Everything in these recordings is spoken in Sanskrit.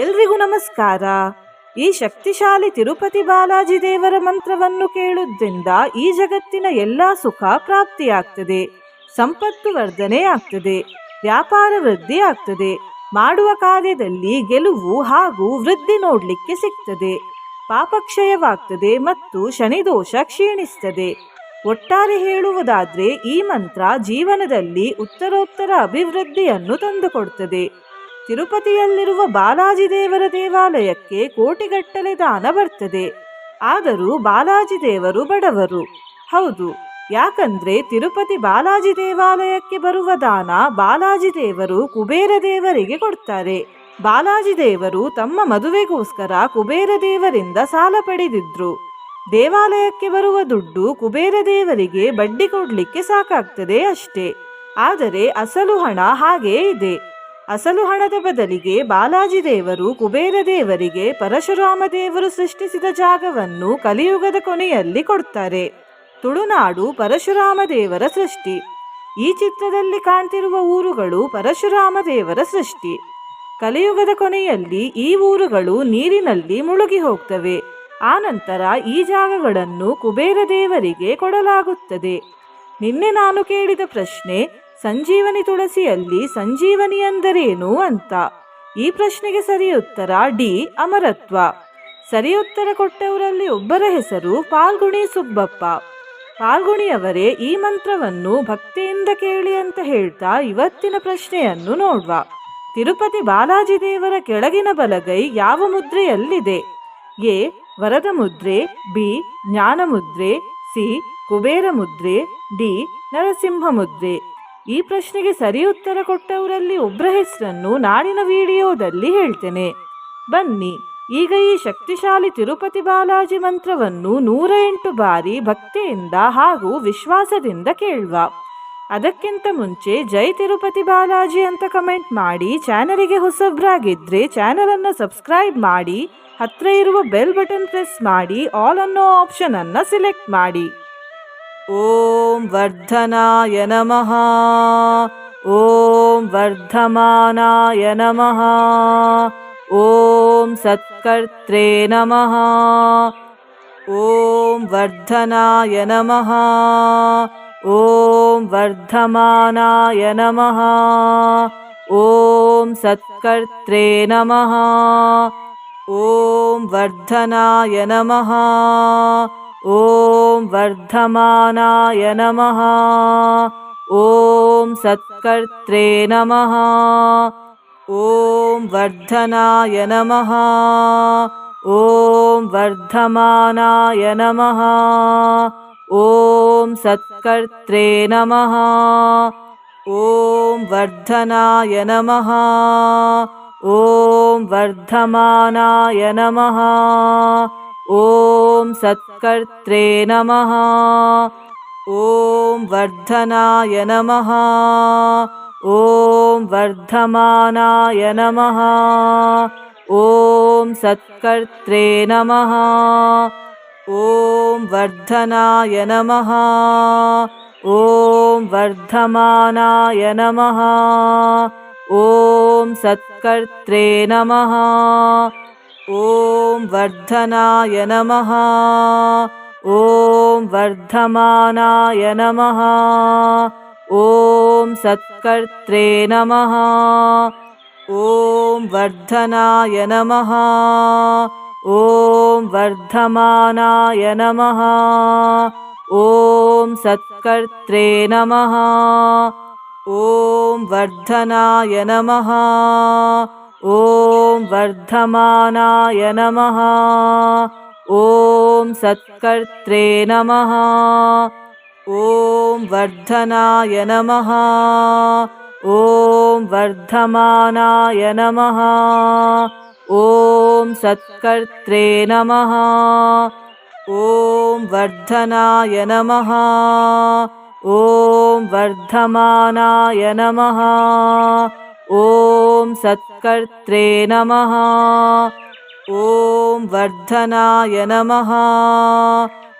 ಎಲ್ರಿಗೂ ನಮಸ್ಕಾರ. ಈ ಶಕ್ತಿಶಾಲಿ ತಿರುಪತಿ ಬಾಲಾಜಿ ದೇವರ ಮಂತ್ರವನ್ನು ಕೇಳುವುದರಿಂದ ಈ ಜಗತ್ತಿನ ಎಲ್ಲ ಸುಖ ಪ್ರಾಪ್ತಿಯಾಗ್ತದೆ, ಸಂಪತ್ತು ವರ್ಧನೆ ಆಗ್ತದೆ, ವ್ಯಾಪಾರ ವೃದ್ಧಿ ಆಗ್ತದೆ, ಮಾಡುವ ಕಾರ್ಯದಲ್ಲಿ ಗೆಲುವು ಹಾಗೂ ವೃದ್ಧಿ ನೋಡಲಿಕ್ಕೆ ಸಿಗ್ತದೆ, ಪಾಪಕ್ಷಯವಾಗ್ತದೆ ಮತ್ತು ಶನಿದೋಷ ಕ್ಷೀಣಿಸ್ತದೆ. ಒಟ್ಟಾರೆ ಹೇಳುವುದಾದ್ರೆ ಈ ಮಂತ್ರ ಜೀವನದಲ್ಲಿ ಉತ್ತರೋತ್ತರ ಅಭಿವೃದ್ಧಿಯನ್ನು ತಂದುಕೊಡ್ತದೆ. ತಿರುಪತಿಯಲ್ಲಿರುವ ಬಾಲಾಜಿ ದೇವರ ದೇವಾಲಯಕ್ಕೆ ಕೋಟಿಗಟ್ಟಲೆ ದಾನ ಬರ್ತದೆ. ಆದರೂ ಬಾಲಾಜಿ ದೇವರು ಬಡವರು. ಹೌದು, ಯಾಕಂದ್ರೆ ತಿರುಪತಿ ಬಾಲಾಜಿ ದೇವಾಲಯಕ್ಕೆ ಬರುವ ದಾನ ಬಾಲಾಜಿ ದೇವರು ಕುಬೇರ ದೇವರಿಗೆ ಕೊಡ್ತಾರೆ. ಬಾಲಾಜಿ ದೇವರು ತಮ್ಮ ಮದುವೆಗೋಸ್ಕರ ಕುಬೇರ ದೇವರಿಂದ ಸಾಲ ಪಡೆದಿದ್ರು. ದೇವಾಲಯಕ್ಕೆ ಬರುವ ದುಡ್ಡು ಕುಬೇರ ದೇವರಿಗೆ ಬಡ್ಡಿ ಕೊಡ್ಲಿಕ್ಕೆ ಸಾಕಾಗ್ತದೆ ಅಷ್ಟೇ. ಆದರೆ ಅಸಲು ಹಣ ಹಾಗೇ ಇದೆ. ಅಸಲು ಹಣದ ಬದಲಿಗೆ ಬಾಲಾಜಿ ದೇವರು ಕುಬೇರ ದೇವರಿಗೆ ಪರಶುರಾಮ ದೇವರು ಸೃಷ್ಟಿಸಿದ ಜಾಗವನ್ನು ಕಲಿಯುಗದ ಕೊನೆಯಲ್ಲಿ ಕೊಡ್ತಾರೆ. ತುಳುನಾಡು ಪರಶುರಾಮ ದೇವರ ಸೃಷ್ಟಿ. ಈ ಚಿತ್ರದಲ್ಲಿ ಕಾಣ್ತಿರುವ ಊರುಗಳು ಪರಶುರಾಮ ದೇವರ ಸೃಷ್ಟಿ. ಕಲಿಯುಗದ ಕೊನೆಯಲ್ಲಿ ಈ ಊರುಗಳು ನೀರಿನಲ್ಲಿ ಮುಳುಗಿ ಹೋಗ್ತವೆ. ಆನಂತರ ಈ ಜಾಗಗಳನ್ನು ಕುಬೇರ ದೇವರಿಗೆ ಕೊಡಲಾಗುತ್ತದೆ. ನಿನ್ನೆ ನಾನು ಕೇಳಿದ ಪ್ರಶ್ನೆ ಸಂಜೀವನಿ ತುಳಸಿಯಲ್ಲಿ ಸಂಜೀವನಿ ಅಂದರೇನು ಅಂತ? ಈ ಪ್ರಶ್ನೆಗೆ ಸರಿ ಉತ್ತರ ಡಿ ಅಮರತ್ವ. ಸರಿ ಉತ್ತರ ಕೊಟ್ಟವರಲ್ಲಿ ಒಬ್ಬರ ಹೆಸರು ಪಾಲ್ಗುಣಿ ಸುಬ್ಬಪ್ಪ. ಪಾಲ್ಗುಣಿಯವರೇ ಈ ಮಂತ್ರವನ್ನು ಭಕ್ತಿಯಿಂದ ಕೇಳಿ ಅಂತ ಹೇಳ್ತಾ ಇವತ್ತಿನ ಪ್ರಶ್ನೆಯನ್ನು ನೋಡುವ. ತಿರುಪತಿ ಬಾಲಾಜಿ ದೇವರ ಕೆಳಗಿನ ಬಲಗೈ ಯಾವ ಮುದ್ರೆಯಲ್ಲಿದೆ? ಎ. ವರದ ಮುದ್ರೆ, ಬಿ. ಜ್ಞಾನ ಮುದ್ರೆ, ಸಿ. ಕುಬೇರ ಮುದ್ರೆ, ಡಿ. ನರಸಿಂಹ ಮುದ್ರೆ. ಈ ಪ್ರಶ್ನೆಗೆ ಸರಿ ಉತ್ತರ ಕೊಟ್ಟವರಲ್ಲಿ ಒಬ್ಬರ ಹೆಸರನ್ನು ನಾಡಿನ ವಿಡಿಯೋದಲ್ಲಿ ಹೇಳ್ತೇನೆ. ಬನ್ನಿ, ಈಗ ಈ ಶಕ್ತಿಶಾಲಿ ತಿರುಪತಿ ಬಾಲಾಜಿ ಮಂತ್ರವನ್ನು ನೂರ ಎಂಟು ಬಾರಿ ಭಕ್ತಿಯಿಂದ ಹಾಗೂ ವಿಶ್ವಾಸದಿಂದ ಕೇಳುವ. ಅದಕ್ಕಿಂತ ಮುಂಚೆ ಜೈ ತಿರುಪತಿ ಬಾಲಾಜಿ ಅಂತ ಕಮೆಂಟ್ ಮಾಡಿ, ಚಾನಲಿಗೆ ಹೊಸಬ್ರಾಗಿದ್ರೆ ಚಾನಲನ್ನು ಸಬ್ಸ್ಕ್ರೈಬ್ ಮಾಡಿ, ಹತ್ರ ಇರುವ ಬೆಲ್ ಬಟನ್ ಪ್ರೆಸ್ ಮಾಡಿ, ಆಲ್ ಅನ್ನೋ ಆಪ್ಷನ್ ಅನ್ನ ಸಿಲೆಕ್ಟ್ ಮಾಡಿ. ॐ वर्धनाय नमः। ॐ वर्धमानाय नमः। ॐ सत्कर्त्रे नमः। ॐ वर्धनाय नमः। ॐ वर्धमानाय नमः। ॐ सत्कर्त्रे नमः। ॐ वर्धनाय नमः। ॐ वर्धमानाय नमः। ॐ सत्कर्त्रे नमः। ॐ वर्धनाय नमः। ॐ वर्धमानाय नमः। ॐ सत्कर्त्रे नमः। ॐ वर्धनाय नमः। ॐ वर्धमानाय नमः। ॐ सत्कर्त्रे नमः। ॐ वर्धनाय नमः। ॐ वर्धमानाय नमः। ॐ सत्कर्त्रे नमः। ॐ वर्धनाय नमः। ॐ वर्धमानाय नमः। ॐ सत्कर्त्रे नमः। ॐ वर्धनाय नमः। ॐ वर्धमानाय नमः। ॐ सत्कर्त्रे नमः। ॐ वर्धनाय नमः। ॐ वर्धमानाय नमः। ॐ सत्कर्त्रे नमः। ॐ वर्धनाय नमः। ॐ वर्धमानाय नमः। ॐ सत्कर्त्रे नमः। ॐ वर्धनाय नमः। ॐ वर्धमानाय नमः। ॐ सत्कर्त्रे नमः। ॐ वर्धनाय नमः। ॐ वर्धमानाय नमः। ॐ सत्कर्त्रे नमः। ॐ वर्धनाय नमः।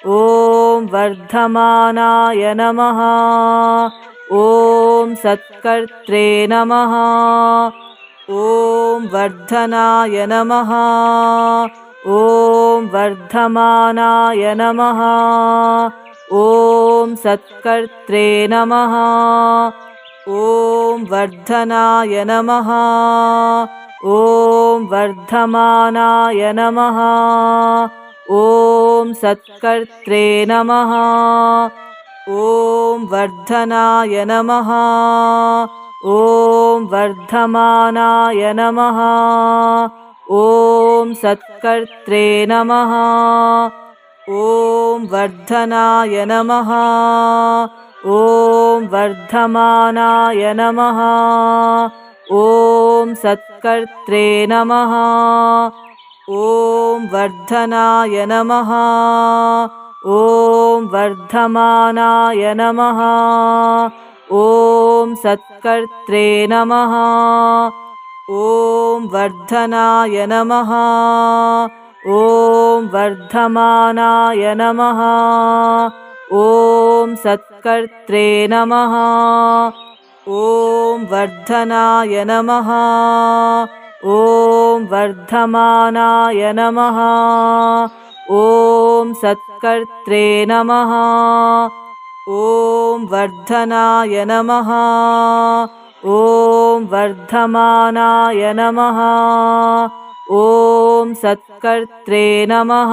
ॐ वर्धमानाय नमः। ॐ सत्कर्त्रे नमः। ॐ वर्धनाय नमः। ॐ वर्धमानाय नमः। ॐ सत्कर्त्रे नमः। ॐ वर्धनाय नमः। ॐ वर्धमानाय नमः। ॐ सत्कर्त्रे नमः। ॐ वर्धनाय नमः। ॐ वर्धमानाय नमः। ॐ सत्कर्त्रे नमः। ॐ वर्धनाय नमः ॐ वर्धमानाय नमः। ॐ सत्कर्त्रे नमः। ॐ वर्धनाय नमः। ॐ वर्धमानाय नमः। ॐ सत्कर्त्रे नमः। ॐ वर्धनाय नमः। ॐ वर्धमानाय नमः ॐ सत्कर्त्रे नमः। ॐ वर्धनाय नमः। ॐ वर्धमानाय नमः। ॐ सत्कर्त्रे नमः। ॐ वर्धनाय नमः। ॐ वर्धमानाय नमः। ॐ सत्कर्त्रे नमः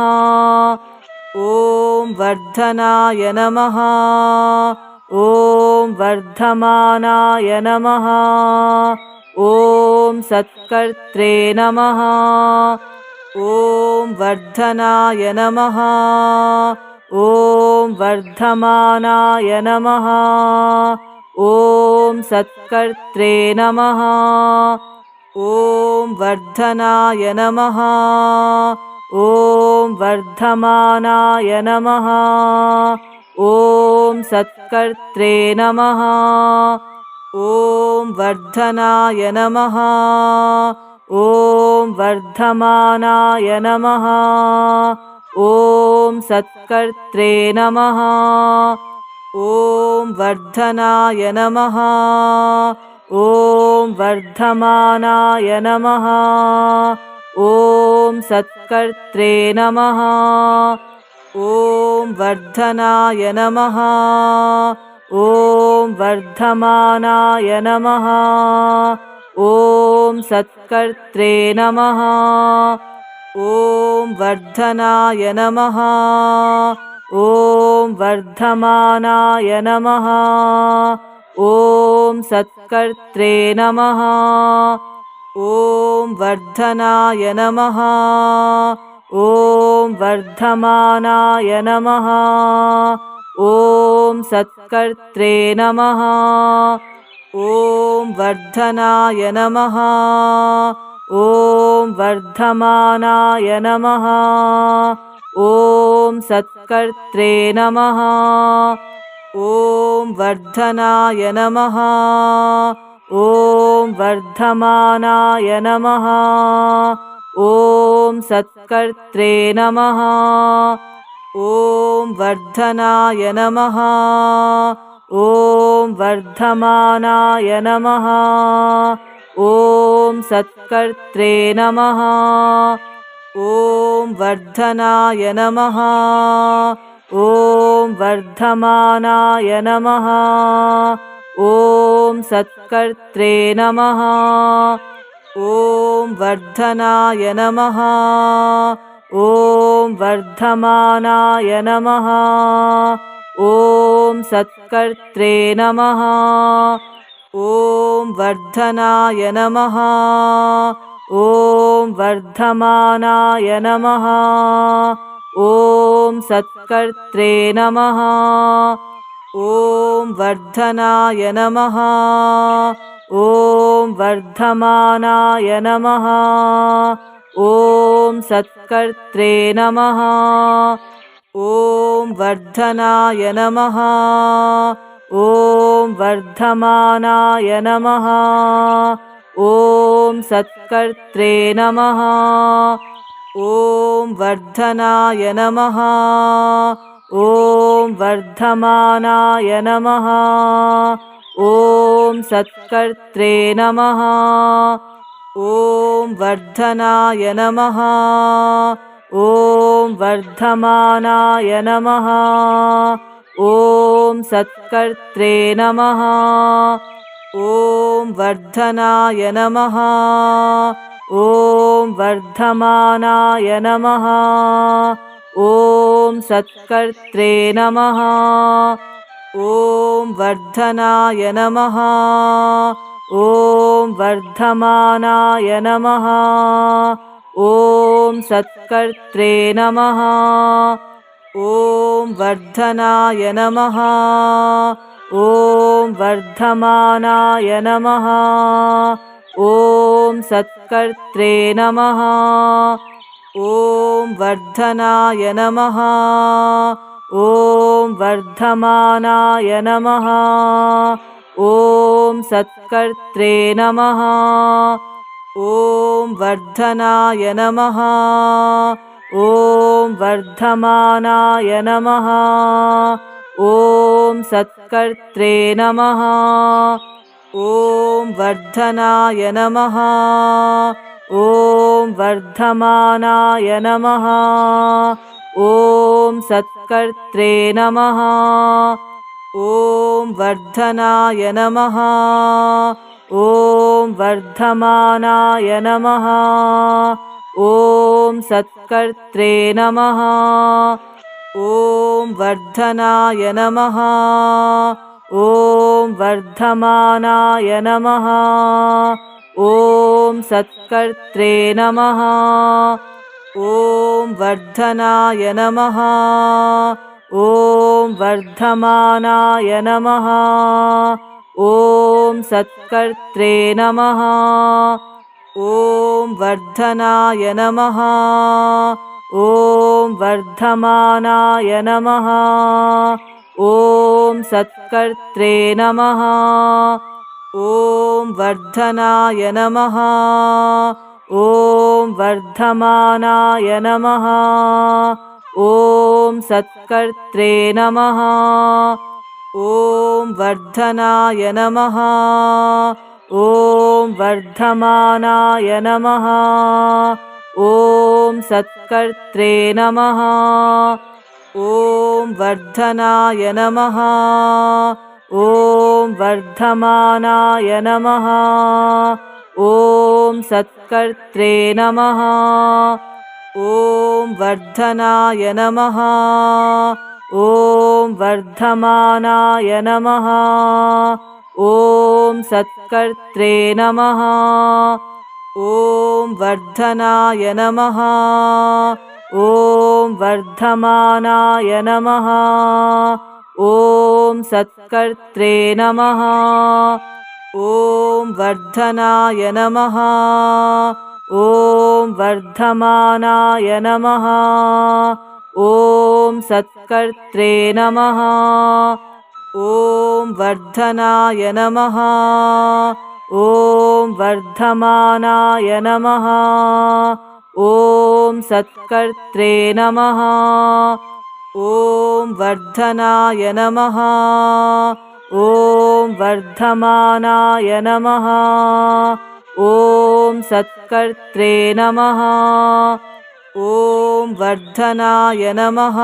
ॐ वर्धनाय नमः। ॐ वर्धमानाय नमः। ॐ सत्कर्त्रे नमः। ॐ वर्धनाय नमः। ॐ वर्धमानाय नमः। ॐ सत्कर्त्रे नमः। ॐ वर्धनाय नमः ॐ वर्धमानाय नमः। ॐ सत्कर्त्रे नमः। ॐ वर्धनाय नमः। ॐ वर्धमानाय नमः। ॐ सत्कर्त्रे नमः। ॐ वर्धनाय नमः। ॐ वर्धमानाय नमः ॐ सत्कर्त्रे नमः। ॐ वर्धनाय नमः। ॐ वर्धमानाय नमः। ॐ सत्कर्त्रे नमः। ॐ वर्धनाय नमः। ॐ वर्धमानाय नमः। ॐ सत्कर्त्रे नमः ॐ वर्धनाय नमः। ॐ वर्धमानाय नमः। ॐ सत्कर्त्रे नमः। ॐ वर्धनाय नमः। ॐ वर्धमानाय नमः। ॐ सत्कर्त्रे नमः। ॐ वर्धनाय नमः ॐ वर्धमानाय नमः। ॐ सत्कर्त्रे नमः। ॐ वर्धनाय नमः। ॐ वर्धमानाय नमः। ॐ सत्कर्त्रे नमः। ॐ वर्धनाय नमः। ॐ वर्धमानाय नमः ॐ सत्कर्त्रे नमः। ॐ वर्धनाय नमः। ॐ वर्धमानाय नमः। ॐ सत्कर्त्रे नमः। ॐ वर्धनाय नमः। ॐ वर्धमानाय नमः। ॐ सत्कर्त्रे नमः ॐ वर्धनाय नमः। ॐ वर्धमानाय नमः। ॐ सत्कर्त्रे नमः। ॐ वर्धनाय नमः। ॐ वर्धमानाय नमः। ॐ सत्कर्त्रे नमः। ॐ वर्धनाय नमः ॐ वर्धमानाय नमः। ॐ सत्कर्त्रे नमः। ॐ वर्धनाय नमः। ॐ वर्धमानाय नमः। ॐ सत्कर्त्रे नमः। ॐ वर्धनाय नमः। ॐ वर्धमानाय नमः ॐ सत्कर्त्रे नमः। ॐ वर्धनाय नमः। ॐ वर्धमानाय नमः। ॐ सत्कर्त्रे नमः। ॐ वर्धनाय नमः। ॐ वर्धमानाय नमः। ॐ सत्कर्त्रे नमः ॐ वर्धनाय नमः। ॐ वर्धमानाय नमः। ॐ सत्कर्त्रे नमः। ॐ वर्धनाय नमः। ॐ वर्धमानाय नमः। ॐ सत्कर्त्रे नमः। ॐ वर्धनाय नमः ॐ वर्धमानाय नमः। ॐ सत्कर्त्रे नमः। ॐ वर्धनाय नमः। ॐ वर्धमानाय नमः। ॐ सत्कर्त्रे नमः। ॐ वर्धनाय नमः। ॐ वर्धमानाय नमः ॐ सत्कर्त्रे नमः। ॐ वर्धनाय नमः। ॐ वर्धमानाय नमः। ॐ सत्कर्त्रे नमः। ॐ वर्धनाय नमः। ॐ वर्धमानाय नमः। ॐ सत्कर्त्रे नमः ॐ वर्धनाय नमः। ॐ वर्धमानाय नमः। ॐ सत्कर्त्रे नमः। ॐ वर्धनाय नमः। ॐ वर्धमानाय नमः। ॐ सत्कर्त्रे नमः। ॐ वर्धनाय नमः ॐ वर्धमानाय नमः। ॐ सत्कर्त्रे नमः। ॐ वर्धनाय नमः। ॐ वर्धमानाय नमः। ॐ सत्कर्त्रे नमः। ॐ वर्धनाय नमः। ॐ वर्धमानाय नमः ॐ सत्कर्त्रे नमः। ॐ वर्धनाय नमः। ॐ वर्धमानाय नमः। ॐ सत्कर्त्रे नमः। ॐ वर्धनाय नमः। ॐ वर्धमानाय नमः। ॐ सत्कर्त्रे नमः ॐ वर्धनाय नमः। ॐ वर्धमानाय नमः। ॐ सत्कर्त्रे नमः। ॐ वर्धनाय नमः।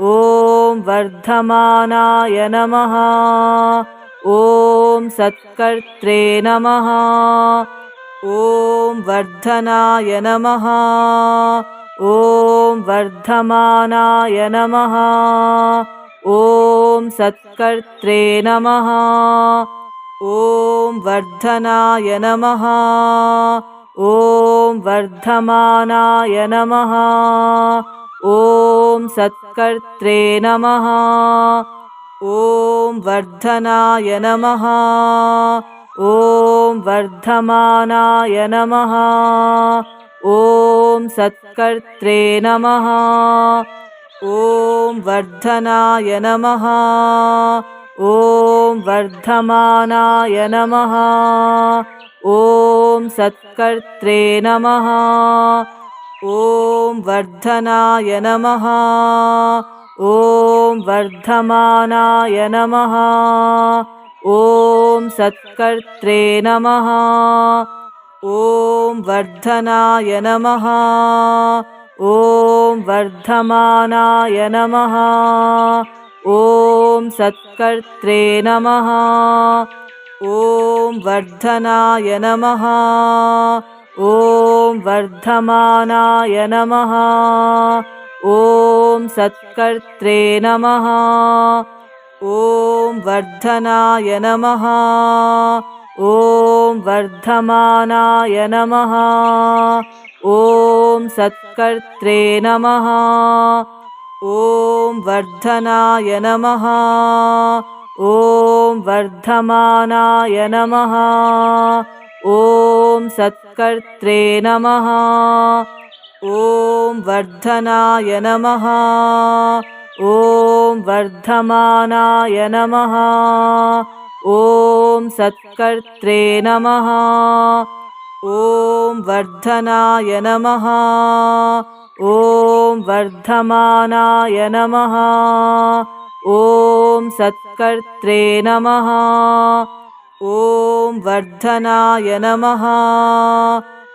ॐ वर्धमानाय नमः। ॐ सत्कर्त्रे नमः। ॐ वर्धनाय नमः ॐ वर्धमानाय नमः। ॐ सत्कर्त्रे नमः। ॐ वर्धनाय नमः। ॐ वर्धमानाय नमः। ॐ सत्कर्त्रे नमः। ॐ वर्धनाय नमः। ॐ वर्धमानाय नमः ॐ सत्कर्त्रे नमः। ॐ वर्धनाय नमः। ॐ वर्धमानाय नमः। ॐ सत्कर्त्रे नमः। ॐ वर्धनाय नमः। ॐ वर्धमानाय नमः। ॐ सत्कर्त्रे नमः ॐ वर्धनाय नमः। ॐ वर्धमानाय नमः। ॐ सत्कर्त्रे नमः। ॐ वर्धनाय नमः। ॐ वर्धमानाय नमः। ॐ सत्कर्त्रे नमः। ॐ वर्धनाय नमः ॐ वर्धमानाय नमः। ॐ सत्कर्त्रे नमः। ॐ वर्धनाय नमः। ॐ वर्धमानाय नमः। ॐ सत्कर्त्रे नमः। ॐ वर्धनाय नमः। ॐ वर्धमानाय नमः ॐ सत्कर्त्रे नमः। ॐ वर्धनाय नमः। ॐ वर्धमानाय नमः। ॐ सत्कर्त्रे नमः। ॐ वर्धनाय नमः।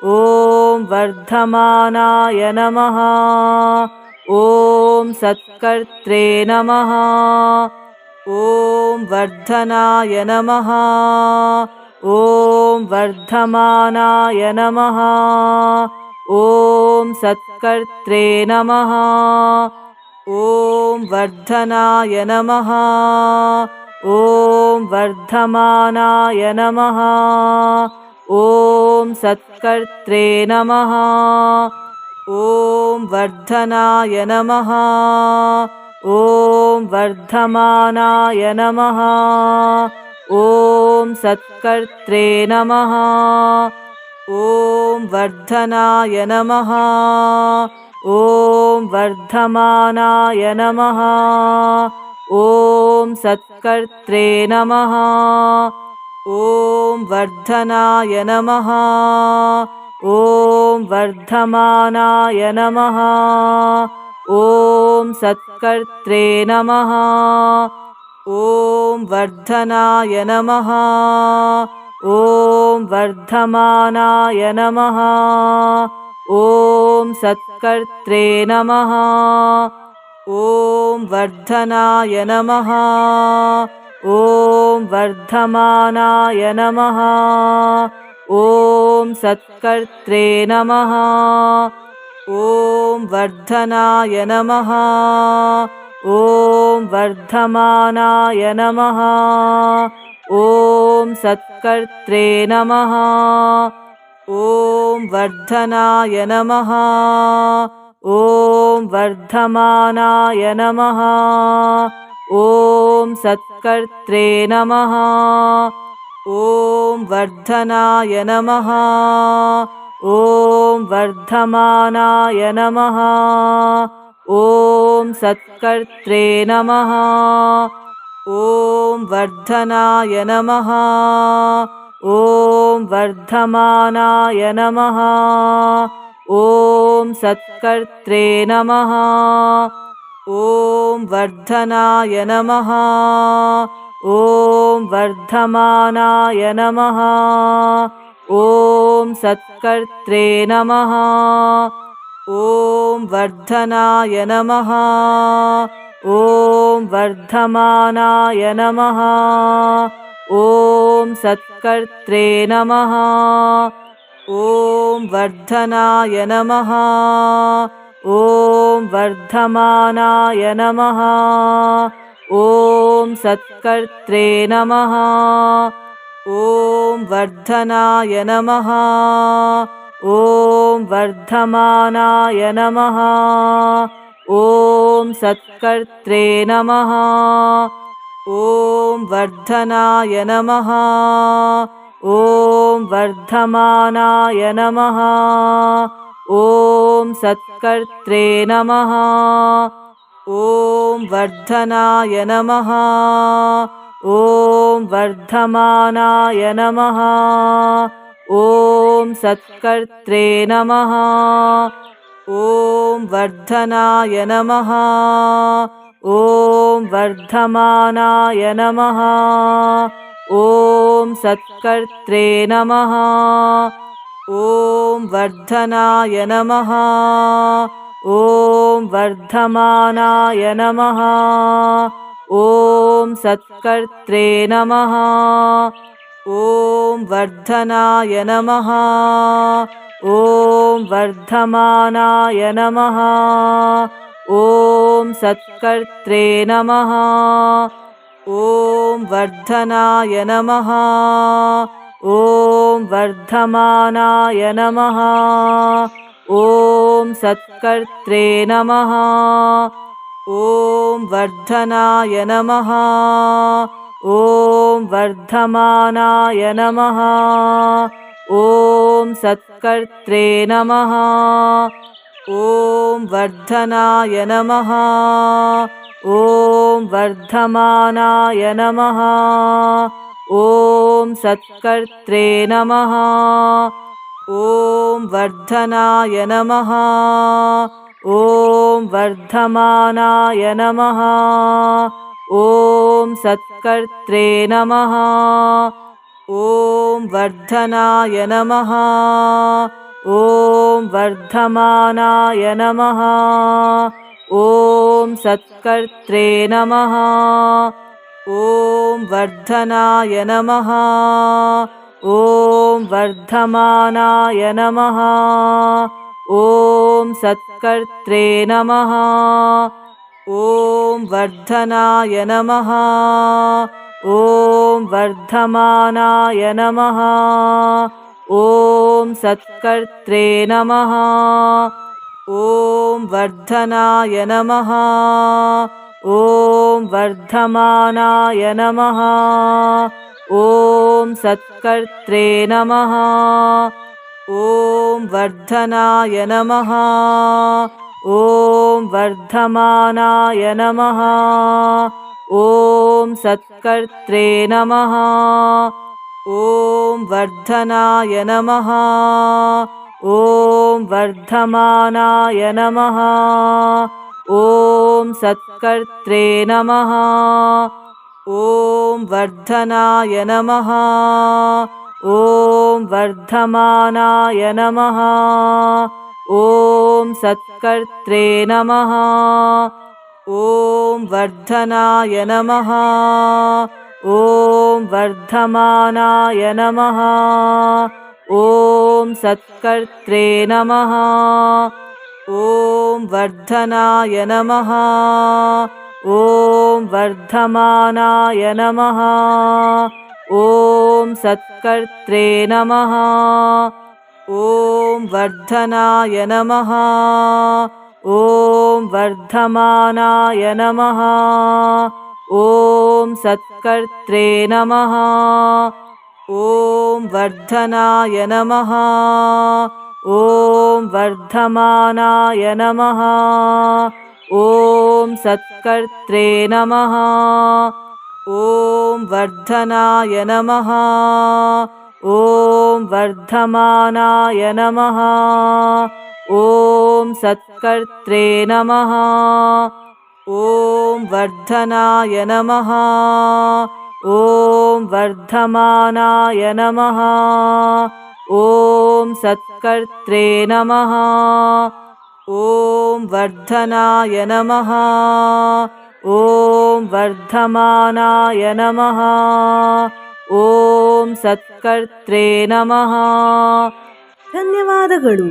ॐ वर्धमानाय नमः। ॐ सत्कर्त्रे नमः ॐ वर्धनाय नमः। ॐ वर्धमानाय नमः। ॐ सत्कर्त्रे नमः। ॐ वर्धनाय नमः। ॐ वर्धमानाय नमः। ॐ सत्कर्त्रे नमः। ॐ वर्धनाय नमः ॐ वर्धमानाय नमः। ॐ सत्कर्त्रे नमः। ॐ वर्धनाय नमः। ॐ वर्धमानाय नमः। ॐ सत्कर्त्रे नमः। ॐ वर्धनाय नमः। ॐ वर्धमानाय नमः ॐ सत्कर्त्रे नमः। ॐ वर्धनाय नमः। ॐ वर्धमानाय नमः। ॐ सत्कर्त्रे नमः। ॐ वर्धनाय नमः। ॐ वर्धमानाय नमः। ॐ सत्कर्त्रे नमः ॐ वर्धनाय नमः। ॐ वर्धमानाय नमः। ॐ सत्कर्त्रे नमः। ॐ वर्धनाय नमः। ॐ वर्धमानाय नमः। ॐ सत्कर्त्रे नमः। ॐ वर्धनाय नमः ॐ वर्धमानाय नमः। ॐ सत्कर्त्रे नमः। ॐ वर्धनाय नमः। ॐ वर्धमानाय नमः। ॐ सत्कर्त्रे नमः। ॐ वर्धनाय नमः। ॐ वर्धमानाय नमः ॐ सत्कर्त्रे नमः। ॐ वर्धनाय नमः। ॐ वर्धमानाय नमः। ॐ सत्कर्त्रे नमः। ॐ वर्धनाय नमः। ॐ वर्धमानाय नमः। ॐ सत्कर्त्रे नमः ॐ वर्धनाय नमः। ॐ वर्धमानाय नमः। ॐ सत्कर्त्रे नमः। ॐ वर्धनाय नमः। ॐ वर्धमानाय नमः। ॐ सत्कर्त्रे नमः। ॐ वर्धनाय नमः ॐ वर्धमानाय नमः। ॐ सत्कर्त्रे नमः। ॐ वर्धनाय नमः। ॐ वर्धमानाय नमः। ॐ सत्कर्त्रे नमः। ॐ वर्धनाय नमः। ॐ वर्धमानाय नमः ॐ सत्कर्त्रे नमः। ॐ वर्धनाय नमः। ॐ वर्धमानाय नमः। ॐ सत्कर्त्रे नमः। ॐ वर्धनाय नमः। ॐ वर्धमानाय नमः। ॐ सत्कर्त्रे नमः ॐ वर्धनाय नमः। ॐ वर्धमानाय नमः। ॐ सत्कर्त्रे नमः। ॐ वर्धनाय नमः। ॐ वर्धमानाय नमः। ॐ सत्कर्त्रे नमः। ॐ वर्धनाय नमः ॐ वर्धमानाय नमः। ॐ सत्कर्त्रे नमः। ॐ वर्धनाय नमः। ॐ वर्धमानाय नमः। ॐ सत्कर्त्रे नमः। ॐ वर्धनाय नमः। ॐ वर्धमानाय नमः ॐ सत्कर्त्रे नमः। ॐ वर्धनाय नमः। ॐ वर्धमानाय नमः। ॐ सत्कर्त्रे नमः। ॐ वर्धनाय नमः। ॐ वर्धमानाय नमः। ॐ सत्कर्त्रे नमः ॐ वर्धनाय नमः। ॐ वर्धमानाय नमः। ॐ सत्कर्त्रे नमः। ॐ वर्धनाय नमः। ॐ वर्धमानाय नमः। ॐ सत्कर्त्रे नमः। ॐ वर्धनाय नमः ॐ वर्धमानाय नमः। ॐ सत्कर्त्रे नमः। ॐ वर्धनाय नमः। ॐ वर्धमानाय नमः। ॐ सत्कर्त्रे नमः। ॐ वर्धनाय नमः। ॐ वर्धमानाय नमः ॐ सत्कर्त्रे नमः। ॐ वर्धनाय नमः। ॐ वर्धमानाय नमः। ॐ सत्कर्त्रे नमः। ॐ वर्धनाय नमः। ॐ वर्धमानाय नमः। ॐ सत्कर्त्रे नमः ॐ वर्धनाय नमः। ॐ वर्धमानाय नमः। ॐ सत्कर्त्रे नमः। ॐ वर्धनाय नमः। ॐ वर्धमानाय नमः। ॐ सत्कर्त्रे नमः। ॐ वर्धनाय नमः ॐ वर्धमानाय नमः ॐ सत्कर्त्रे नमः ಧನ್ಯವಾದಗಳು